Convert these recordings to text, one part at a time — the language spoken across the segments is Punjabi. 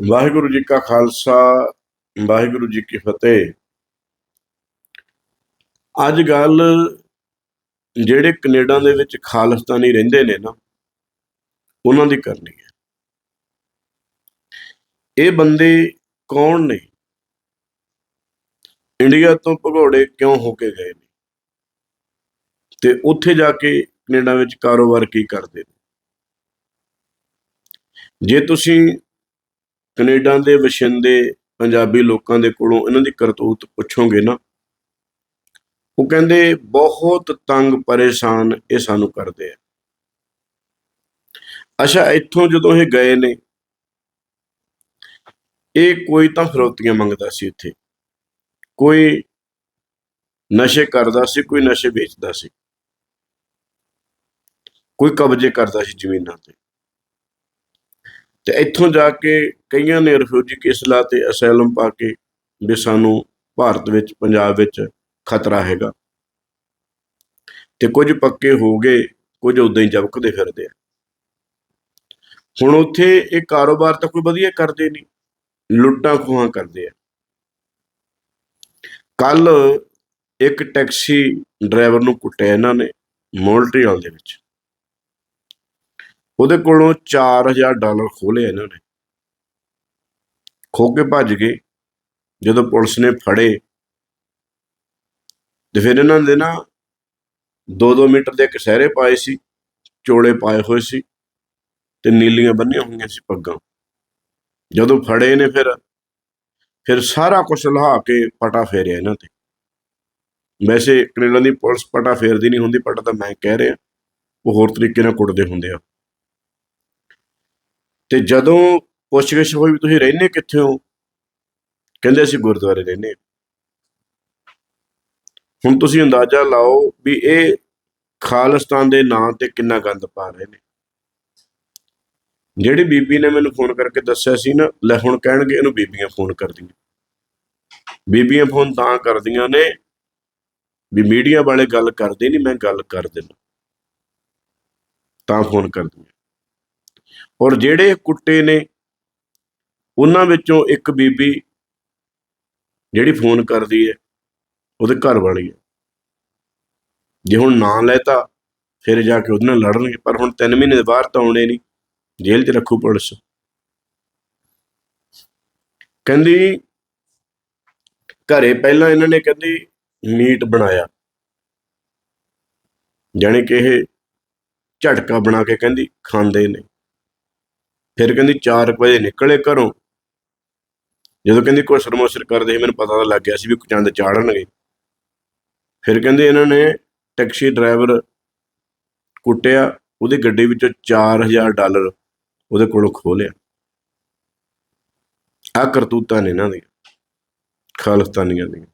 ਵਾਹਿਗੁਰੂ ਜੀ ਕਾ ਖਾਲਸਾ, ਵਾਹਿਗੁਰੂ ਜੀ ਕੀ ਫਤਿਹ। ਅੱਜ ਗੱਲ ਜਿਹੜੇ ਕੈਨੇਡਾ ਦੇ ਵਿੱਚ ਖਾਲਿਸਤਾਨੀ ਰਹਿੰਦੇ ਨੇ ਨਾ, ਉਹਨਾਂ ਦੀ ਕਰਨੀ ਹੈ। ਇਹ ਬੰਦੇ ਕੌਣ ਨੇ? ਇੰਡੀਆ ਤੋਂ ਭਗੌੜੇ ਕਿਉਂ ਹੋ ਕੇ ਗਏ ਨੇ? ਤੇ ਉੱਥੇ ਜਾ ਕੇ ਕੈਨੇਡਾ ਵਿੱਚ ਕਾਰੋਬਾਰ ਕੀ ਕਰਦੇ ਨੇ? ਜੇ ਤੁਸੀਂ ਕੈਨੇਡਾ ਦੇ ਵਸਿੰਦੇ ਪੰਜਾਬੀ ਲੋਕਾਂ ਦੇ ਕੋਲੋਂ ਇਹਨਾਂ ਦੀ ਕਰਤੂਤ ਪੁੱਛੋਗੇ ਨਾ, ਉਹ ਕਹਿੰਦੇ ਬਹੁਤ ਤੰਗ ਪਰੇਸ਼ਾਨ ਇਹ ਸਾਨੂੰ ਕਰਦੇ ਆ। ਅੱਛਾ, ਇੱਥੋਂ ਜਦੋਂ ਇਹ ਗਏ ਨੇ, ਇਹ ਕੋਈ ਤਾਂ ਫਰੋਤੀਆਂ ਮੰਗਦਾ ਸੀ ਇੱਥੇ, ਕੋਈ ਨਸ਼ੇ ਕਰਦਾ ਸੀ, ਕੋਈ ਨਸ਼ੇ ਵੇਚਦਾ ਸੀ, ਕੋਈ ਕਬਜ਼ੇ ਕਰਦਾ ਸੀ ਜ਼ਮੀਨਾਂ ਤੇ। ਤੇ ਇੱਥੋਂ ਜਾ ਕੇ ਕਈਆਂ ਨੇ ਰਿਫਿਊਜੀ ਕੇਸ ਲਾ ਤੇ ਅਸੈਲਮ ਪਾ ਕੇ ਵੀ ਸਾਨੂੰ ਭਾਰਤ ਵਿੱਚ, ਪੰਜਾਬ ਵਿੱਚ ਖਤਰਾ ਹੈਗਾ। ਤੇ ਕੁਝ ਪੱਕੇ ਹੋ ਗਏ, ਕੁਝ ਉਦਾਂ ਹੀ ਜਬਕਦੇ ਫਿਰਦੇ ਆ। ਹੁਣ ਉੱਥੇ ਇਹ ਕਾਰੋਬਾਰ ਤਾਂ ਕੋਈ ਵਧੀਆ ਕਰਦੇ ਨਹੀਂ, ਲੁੱਟਾਂ ਖੋਹਾਂ ਕਰਦੇ ਆ। ਕੱਲ ਇੱਕ ਟੈਕਸੀ ਡਰਾਈਵਰ ਨੂੰ ਕੁੱਟਿਆ ਇਹਨਾਂ ਨੇ ਮੋਲਟਰੀਅਲ ਦੇ ਵਿੱਚ। ਉਹਦੇ ਕੋਲੋਂ 4000 ਡਾਲਰ ਖੋਲੇ ਇਹਨਾਂ ਨੇ। ਖੋ ਕੇ ਭੱਜ ਗਏ। ਜਦੋਂ ਪੁਲਿਸ ਨੇ ਫੜੇ, ਤੇ ਫਿਰ ਇਹਨਾਂ ਦੇ ਨਾ 2-2 ਮੀਟਰ ਦੇ ਕਸਹਿਰੇ ਪਾਏ ਸੀ, ਚੋਲੇ ਪਾਏ ਹੋਏ ਸੀ, ਤੇ ਨੀਲੀਆਂ ਬੰਨੀਆਂ ਹੋਈਆਂ ਸੀ ਪੱਗਾਂ। ਜਦੋਂ ਫੜੇ ਨੇ ਫਿਰ ਫਿਰ ਸਾਰਾ ਕੁਝ ਲਹਾ ਕੇ ਪਟਾ ਫੇਰਿਆ ਇਹਨਾਂ ਤੇ। ਵੈਸੇ ਕੈਨੇਡਾ ਦੀ ਪੁਲਿਸ ਪਟਾ ਫੇਰਦੀ ਨਹੀਂ ਹੁੰਦੀ, ਪਟਾ ਤਾਂ ਮੈਂ ਕਹਿ ਰਿਹਾ, ਉਹ ਹੋਰ ਤਰੀਕੇ ਨਾਲ ਕੁੱਟਦੇ ਹੁੰਦੇ ਆ। ਤੇ ਜਦੋਂ ਪੁੱਛਗਿੱਛ ਹੋਈ ਵੀ ਤੁਸੀਂ ਰਹਿੰਦੇ ਕਿੱਥੇ ਹੋ, ਕਹਿੰਦੇ ਅਸੀਂ ਗੁਰਦੁਆਰੇ ਰਹਿੰਦੇ ਹੁਣ ਤੁਸੀਂ ਅੰਦਾਜ਼ਾ ਲਾਓ ਵੀ ਇਹ ਖਾਲਿਸਤਾਨ ਦੇ ਨਾਂ ਤੇ ਕਿੰਨਾ ਗੰਦ ਪਾ ਰਹੇ ਨੇ। ਜਿਹੜੀ ਬੀਬੀ ਨੇ ਮੈਨੂੰ ਫੋਨ ਕਰਕੇ ਦੱਸਿਆ ਸੀ ਨਾ, ਲੈ ਹੁਣ ਕਹਿਣਗੇ ਇਹਨੂੰ ਬੀਬੀਆਂ ਫੋਨ ਕਰਦੀਆਂ। ਬੀਬੀਆਂ ਫੋਨ ਤਾਂ ਕਰਦੀਆਂ ਨੇ ਵੀ ਮੀਡੀਆ ਵਾਲੇ ਗੱਲ ਕਰਦੇ ਨਹੀਂ ਮੈਂ ਗੱਲ ਕਰ ਦਿੰਦਾ। ਤਾਂ ਫੋਨ ਕਰਦੀਆਂ। ਔਰ ਜਿਹੜੇ ਕੁੱਟੇ ਨੇ, ਉਹਨਾਂ ਵਿੱਚੋਂ ਇੱਕ ਬੀਬੀ ਜਿਹੜੀ ਫੋਨ ਕਰਦੀ ਹੈ, ਉਹਦੇ ਘਰ ਵਾਲੀ ਹੈ। ਜੇ ਹੁਣ ਨਾਂ ਲੈਤਾ, ਫਿਰ ਜਾ ਕੇ ਉਹਦੇ ਨਾਲ ਲੜਨਗੇ, ਪਰ ਹੁਣ 3 ਮਹੀਨੇ ਦੇ ਬਾਹਰ ਤਾਂ ਆਉਣੇ ਨਹੀਂ, ਜੇਲ੍ਹ 'ਚ ਰੱਖੂ ਪੁਲਿਸ। ਕਹਿੰਦੀ, ਘਰੇ ਪਹਿਲਾਂ ਇਹਨਾਂ ਨੇ ਕਹਿੰਦੀ, ਮੀਟ ਬਣਾਇਆ। ਜਾਣੀ ਕਿ ਇਹ ਝਟਕਾ ਬਣਾ ਕੇ ਕਹਿੰਦੀ, ਖਾਂਦੇ ਨੇ। ਫਿਰ ਕਹਿੰਦੀ 4 ਵਜੇ ਨਿਕਲੇ ਘਰੋਂ। ਜਦੋਂ ਕਹਿੰਦੀ ਕੋਈ ਸਰਮੋਸਰ ਕਰਦੇ ਸੀ, ਮੈਨੂੰ ਪਤਾ ਤਾਂ ਲੱਗ ਗਿਆ ਸੀ ਵੀ ਚੰਦ ਚਾੜਨਗੇ ਫਿਰ ਕਹਿੰਦੇ ਇਹਨਾਂ ਨੇ ਟੈਕਸੀ ਡਰਾਈਵਰ ਕੁੱਟਿਆ, ਉਹਦੀ ਗੱਡੀ ਵਿੱਚੋਂ 4000 ਡਾਲਰ ਉਹਦੇ ਕੋਲੋਂ ਖੋ ਲਿਆ। ਆ ਕਰਤੂਤਾਂ ਨੇ ਇਹਨਾਂ ਦੀਆਂ, ਖਾਲਿਸਤਾਨੀਆਂ ਦੀਆਂ।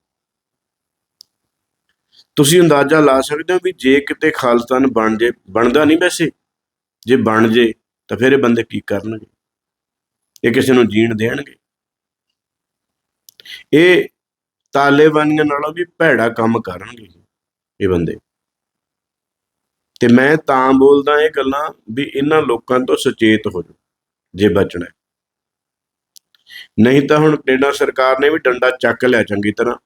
ਤੁਸੀਂ ਅੰਦਾਜ਼ਾ ਲਾ ਸਕਦੇ ਹੋ ਵੀ ਜੇ ਕਿਤੇ ਖਾਲਿਸਤਾਨ ਬਣ ਜੇ, ਬਣਦਾ ਨਹੀਂ ਵੈਸੇ। ਜੇ ਬਣ ਜੇ ਤਾਂ ਫਿਰ ਇਹ ਬੰਦੇ ਕੀ ਕਰਨਗੇ? ਇਹ ਕਿਸੇ ਨੂੰ ਜੀਣ ਦੇਣਗੇ? ਇਹ ਤਾਲਿਬਾਨੀਆਂ ਨਾਲੋਂ ਵੀ ਭੈੜਾ ਕੰਮ ਕਰਨਗੇ ਇਹ ਬੰਦੇ। ਤੇ ਮੈਂ ਤਾਂ ਬੋਲਦਾ ਇਹ ਗੱਲਾਂ ਵੀ ਇਹਨਾਂ ਲੋਕਾਂ ਤੋਂ ਸੁਚੇਤ ਹੋ ਜਾਓ, ਜੇ ਬਚਣਾ ਨਹੀਂ ਤਾਂ ਹੁਣ ਕੈਨੇਡਾ ਸਰਕਾਰ ਨੇ ਵੀ ਡੰਡਾ ਚੱਕ ਲਿਆ ਚੰਗੀ ਤਰ੍ਹਾਂ।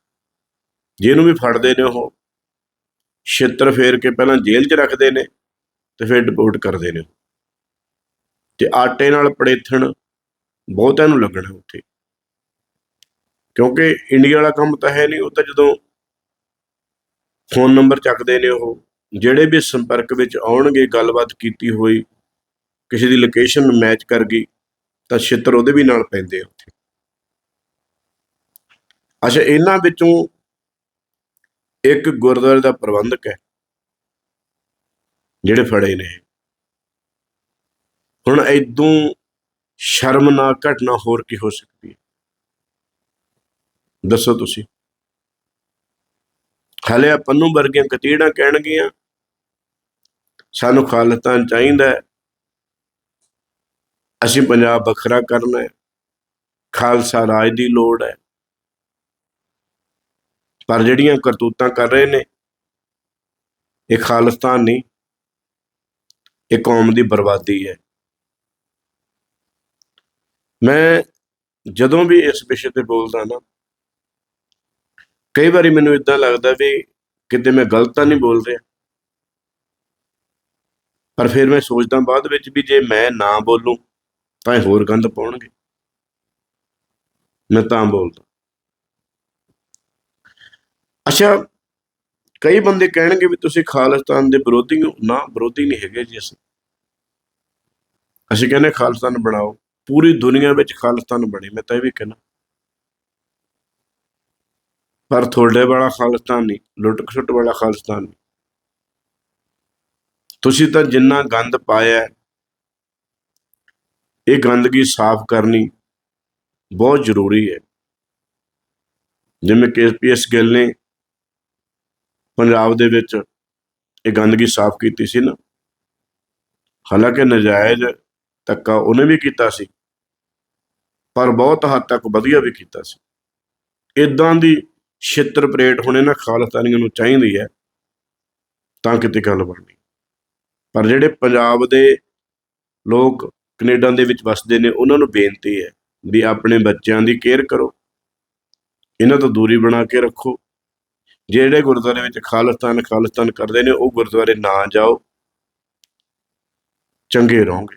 ਜਿਹਨੂੰ ਵੀ ਫੜਦੇ ਨੇ ਉਹ। ਛਿੱਤਰ ਫੇਰ ਕੇ ਪਹਿਲਾਂ ਜੇਲ੍ਹ 'ਚ ਰੱਖਦੇ ਨੇ ਤੇ ਫਿਰ ਡਿਪੋਰਟ ਕਰਦੇ ਨੇ। ਤੇ ਆਟੇ ਨਾਲ ਪੜੇਥਣ ਬਹੁਤਿਆਂ ਨੂੰ ਲੱਗਣਾ ਉੱਥੇ। ਕਿਉਂਕਿ ਇੰਡੀਆ ਵਾਲਾ ਕੰਮ ਤਾਂ ਹੈ ਨਹੀਂ ਉਹ ਤਾਂ ਜਦੋਂ ਫੋਨ ਨੰਬਰ ਚੱਕਦੇ ਨੇ ਉਹ, ਜਿਹੜੇ ਵੀ ਸੰਪਰਕ ਵਿੱਚ ਆਉਣਗੇ, ਗੱਲਬਾਤ ਕੀਤੀ ਹੋਈ, ਕਿਸੇ ਦੀ ਲੋਕੇਸ਼ਨ ਮੈਚ ਕਰ ਗਈ, ਤਾਂ ਛਿੱਤਰ ਉਹਦੇ ਵੀ ਨਾਲ ਪੈਂਦੇ ਆ ਉੱਥੇ। ਅੱਛਾ, ਇਹਨਾਂ ਵਿੱਚੋਂ ਇੱਕ ਗੁਰਦੁਆਰੇ ਦਾ ਪ੍ਰਬੰਧਕ ਹੈ, ਜਿਹੜੇ ਫੜੇ ਨੇ। ਹੁਣ ਐਦੋਂ ਸ਼ਰਮਨਾਕ ਘਟਨਾ ਹੋਰ ਕੀ ਹੋ ਸਕਦੀ ਹੈ? ਦੱਸੋ ਤੁਸੀਂ। ਹਲੇ ਆਪਾਂ ਨੂੰ ਵਰਗੀਆਂ ਕਤੀੜਾਂ ਕਹਿਣਗੀਆਂ, ਸਾਨੂੰ ਖਾਲਿਸਤਾਨ ਚਾਹੀਦਾ ਹੈ। ਅਸੀਂ ਪੰਜਾਬ ਵੱਖਰਾ ਕਰਨਾ ਹੈ। ਖਾਲਸਾ ਰਾਜ ਦੀ ਲੋੜ ਹੈ। ਪਰ ਜਿਹੜੀਆਂ ਕਰਤੂਤਾਂ ਕਰ ਰਹੇ ਨੇ, ਇਹ ਖਾਲਸਤਾਨ ਨਹੀਂ, ਇਹ ਕੌਮ ਦੀ ਬਰਬਾਦੀ ਹੈ। ਮੈਂ ਜਦੋਂ ਵੀ ਇਸ ਵਿਸ਼ੇ ਤੇ ਬੋਲਦਾ ਨਾ, ਕਈ ਵਾਰੀ ਮੈਨੂੰ ਇਦਾਂ ਲੱਗਦਾ ਵੀ ਕਿਤੇ ਮੈਂ ਗਲਤ ਤਾਂ ਨਹੀਂ ਬੋਲ ਰਿਹਾ। ਪਰ ਫਿਰ ਮੈਂ ਸੋਚਦਾ ਬਾਅਦ ਵਿੱਚ ਵੀ ਜੇ ਮੈਂ ਨਾ ਬੋਲੂੰ, ਤਾਂ ਇਹ ਹੋਰ ਗੰਦ ਪਾਉਣਗੇ। ਮੈਂ ਤਾਂ ਬੋਲਦਾ। ਅੱਛਾ, ਕਈ ਬੰਦੇ ਕਹਿਣਗੇ ਵੀ ਤੁਸੀਂ ਖਾਲਿਸਤਾਨ ਦੇ ਵਿਰੋਧੀ ਹੋ। ਨਾ, ਵਿਰੋਧੀ ਨਹੀਂ ਹੈਗੇ ਜੀ ਅਸੀਂ। ਅਸੀਂ ਕਹਿੰਦੇ ਖਾਲਿਸਤਾਨ ਬਣਾਓ। ਪੂਰੀ ਦੁਨੀਆ ਵਿੱਚ ਖਾਲਿਸਤਾਨ ਬਣੇ, ਮੈਂ ਤਾਂ ਇਹ ਵੀ ਕਹਿਣਾ ਪਰ ਤੁਹਾਡੇ ਵਾਲਾ ਖਾਲਿਸਤਾਨ ਨਹੀਂ ਲੁੱਟ ਖਸੁੱਟ ਵਾਲਾ ਖਾਲਿਸਤਾਨ ਨਹੀਂ। ਤੁਸੀਂ ਤਾਂ ਜਿੰਨਾ ਗੰਦ ਪਾਇਆ ਇਹ ਗੰਦਗੀ ਸਾਫ਼ ਕਰਨੀ ਬਹੁਤ ਜ਼ਰੂਰੀ ਹੈ। ਜਿਵੇਂ ਕੇਪੀਐਸ ਗਿੱਲ ਨੇ ਪੰਜਾਬ ਦੇ ਵਿੱਚ ਇਹ ਗੰਦਗੀ ਸਾਫ਼ ਕੀਤੀ ਸੀ ਨਾ। ਹਾਲਾਂਕਿ ਨਜਾਇਜ਼ ਧੱਕਾ ਉਹਨੇ ਵੀ ਕੀਤਾ ਸੀ, ਪਰ ਬਹੁਤ ਹੱਦ ਤੱਕ ਵਧੀਆ ਵੀ ਕੀਤਾ ਸੀ। ਇਦਾਂ ਦੀ ਛਿੱਤਰ ਪਰੇਡ ਹੁਣ ਇਹਨਾਂ ਖਾਲਿਸਤਾਨੀਆਂ ਨੂੰ ਚਾਹੀਦੀ ਹੈ, ਤਾਂ ਕਿਤੇ ਗੱਲ ਬਣਨੀ ਪਰ ਜਿਹੜੇ ਪੰਜਾਬ ਦੇ ਲੋਕ ਕੈਨੇਡਾ ਦੇ ਵਿੱਚ ਵਸਦੇ ਨੇ, ਉਹਨਾਂ ਨੂੰ ਬੇਨਤੀ ਹੈ ਵੀ ਆਪਣੇ ਬੱਚਿਆਂ ਦੀ ਕੇਅਰ ਕਰੋ, ਇਹਨਾਂ ਤੋਂ ਦੂਰੀ ਬਣਾ ਕੇ ਰੱਖੋ। ਜਿਹੜੇ ਗੁਰਦੁਆਰੇ ਵਿੱਚ ਖਾਲਿਸਤਾਨ ਖਾਲਿਸਤਾਨ ਕਰਦੇ ਨੇ, ਉਹ ਗੁਰਦੁਆਰੇ ਨਾ ਜਾਓ, ਚੰਗੇ ਰਹੋਗੇ।